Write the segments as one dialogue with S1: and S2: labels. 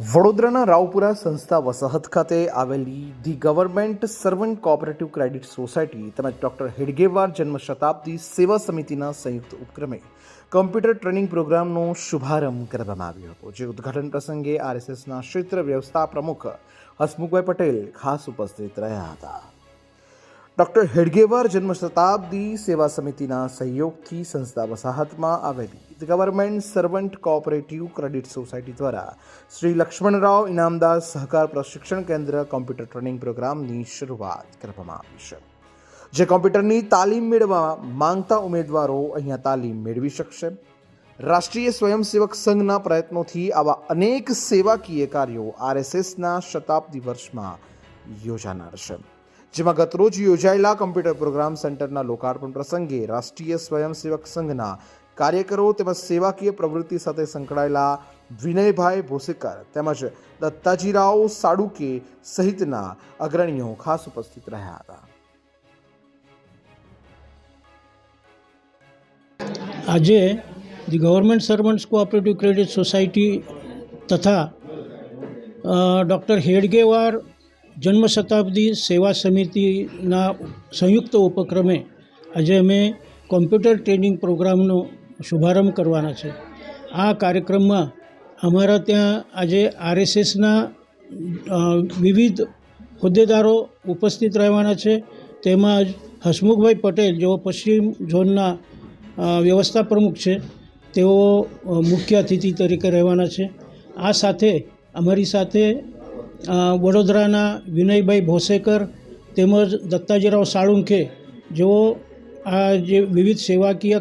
S1: વડોદરાના રાવપુરા સંસ્થા વસાહત ખાતે આવેલી the government servant cooperative credit society તેમજ ડોક્ટર હેડગેવાર જન્મ શતાબ્દી સેવા સમિતિના સંયુક્ત ઉપક્રમે કમ્પ્યુટર ટ્રેનિંગ પ્રોગ્રામનો શુભારંભ કરવામાં આવ્યો હતો, જે ઉદ્ઘાટન પ્રસંગે આરએસએસના ક્ષેત્ર વ્યવસ્થા પ્રમુખ હસમુખભાઈ પટેલ ખાસ ઉપસ્થિત રહ્યા હતા. ડોક્ટર હેડગેવાર જન્મ શતાબ્દી સેવા સમિતિના સહયોગથી સંસ્થા વસાહતમાં આવેલી government servant cooperative credit society દ્વારા શ્રી લક્ષ્મણરાવ ઇનામદાર સહકાર પ્રશિક્ષણ કેન્દ્ર કોમ્પ્યુટર ટ્રેનિંગ પ્રોગ્રામની શરૂઆત કરવામાં આવી છે, જે કોમ્પ્યુટરની તાલીમ મેળવવા માંગતા ઉમેદવારો અહીંયા તાલીમ મેળવી શકશે. રાષ્ટ્રીય સ્વયંસેવક સંઘના પ્રયત્નોથી આવા અનેક સેવાકીય કાર્યો આરએસએસના શતાબ્દી વર્ષમાં યોજાનાર છે. જેમાં ગતરોજ યોજાયેલા કમ્પ્યુટર પ્રોગ્રામ સેન્ટરના લોકાર્પણ પ્રસંગે રાષ્ટ્રીય સ્વયંસેવક સંઘના કાર્યકરો તેમજ સેવાકીય પ્રવૃત્તિ સાથે સંકળાયેલા વિનયભાઈ ભોસેકર તેમજ દત્તાજીરાવ સાડુકે સહિતના અગ્રણીઓ ખાસ ઉપસ્થિત રહ્યા હતા.
S2: આજે the government servants cooperative credit society તથા ડૉક્ટર હેડગેવાર જન્મ શતાબ્દી સેવા સમિતિના સંયુક્ત ઉપક્રમે આજે અમે કોમ્પ્યુટર ટ્રેનિંગ પ્રોગ્રામનો શુભારંભ કરવાના છે. આ કાર્યક્રમમાં અમારા ત્યાં આજે આરએસએસના વિવિધ હોદ્દેદારો ઉપસ્થિત રહેવાના છે. તેમજ હસમુખભાઈ પટેલ, જેઓ પશ્ચિમ ઝોનના વ્યવસ્થા પ્રમુખ છે, તેઓ મુખ્ય અતિથિ તરીકે રહેવાના છે. આ સાથે અમારી સાથે વડોદરાના વિનયભાઈ ભોસેકર તેમજ દત્તાજીરાવ સાળુંખે જેઓ આ જે વિવિધ સેવાકીય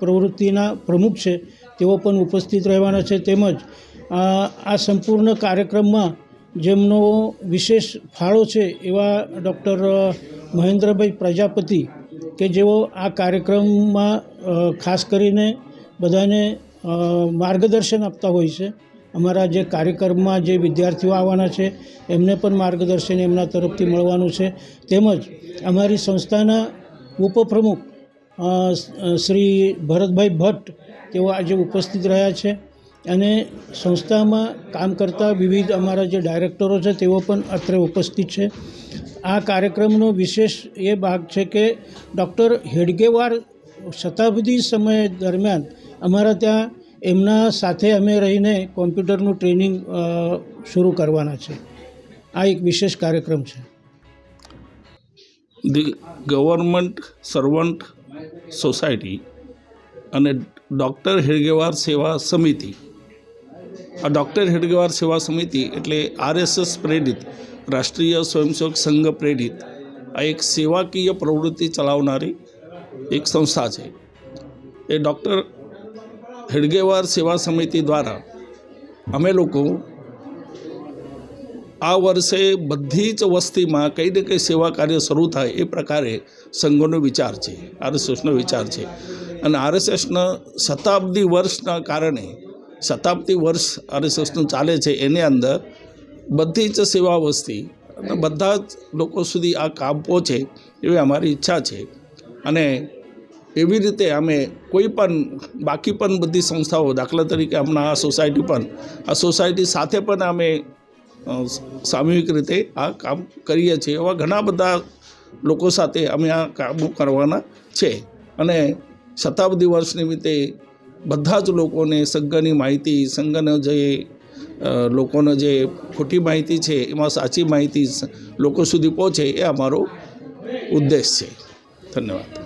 S2: પ્રવૃત્તિના પ્રમુખ છે, તેઓ પણ ઉપસ્થિત રહેવાના છે. તેમજ આ સંપૂર્ણ કાર્યક્રમમાં જેમનો વિશેષ ફાળો છે એવા ડૉક્ટર મહેન્દ્રભાઈ પ્રજાપતિ કે જેઓ આ કાર્યક્રમમાં ખાસ કરીને બધાને માર્ગદર્શન આપતા હોય છે. અમારા જે કાર્યક્રમમાં જે વિદ્યાર્થીઓ આવવાના છે, એમને પણ માર્ગદર્શન એમના તરફથી મળવાનું છે. તેમજ અમારી સંસ્થાના ઉપપ્રમુખ શ્રી ભરતભાઈ ભટ્ટ તેઓ આજે ઉપસ્થિત રહ્યા છે અને સંસ્થામાં કામ કરતા વિવિધ અમારા જે ડાયરેક્ટરો છે તેઓ પણ અત્રે ઉપસ્થિત છે. આ કાર્યક્રમનો વિશેષ એ ભાગ છે કે ડૉક્ટર હેડગેવાર શતાબ્દી સમય દરમિયાન અમારા ત્યાં એમના સાથે અમે રહીને કોમ્પ્યુટરનું ટ્રેનિંગ શરૂ કરવાના છે. આ એક વિશેષ કાર્યક્રમ છે.
S3: ધી ગવર્મેન્ટ સર્વન્ટ સોસાયટી અને ડૉક્ટર હેડગેવાર સેવા સમિતિ. આ ડૉક્ટર હેડગેવાર સેવા સમિતિ એટલે આરએસએસ પ્રેરિત, રાષ્ટ્રીય સ્વયંસેવક સંઘ પ્રેરિત, આ એક સેવાકીય પ્રવૃત્તિ ચલાવનારી એક સંસ્થા છે. એ ડૉક્ટર હેડગેવાર સેવા સમિતિ દ્વારા અમે લોકો આ વર્ષે બધી જ વસ્તીમાં કંઈ ને કંઈ સેવા કાર્ય શરૂ થાય એ પ્રકારે સંઘોનો વિચાર છે, આરએસએસનો વિચાર છે. અને આરએસએસના શતાબ્દી વર્ષના કારણે, શતાબ્દી વર્ષ આરએસએસનું ચાલે છે એની અંદર બધી જ સેવા વસ્તી અને બધા જ લોકો સુધી આ કામ પહોંચે એવી અમારી ઈચ્છા છે. અને એવી રીતે અમે કોઈ પણ, બાકી પણ બધી સંસ્થાઓ, દાખલા તરીકે હમણાં આ સોસાયટી પણ, આ સોસાયટી સાથે પણ અમે સામૂહિક રીતે આ કામ કરીએ છીએ. એવા ઘણા બધા લોકો સાથે અમે આ કામો કરવાના છે. અને શતાબ્દી વર્ષ નિમિત્તે બધા જ લોકોને સંઘની માહિતી, સંઘનો જે લોકોનો જે ખોટી માહિતી છે, એમાં સાચી માહિતી લોકો સુધી પહોંચે એ અમારો ઉદ્દેશ છે. ધન્યવાદ.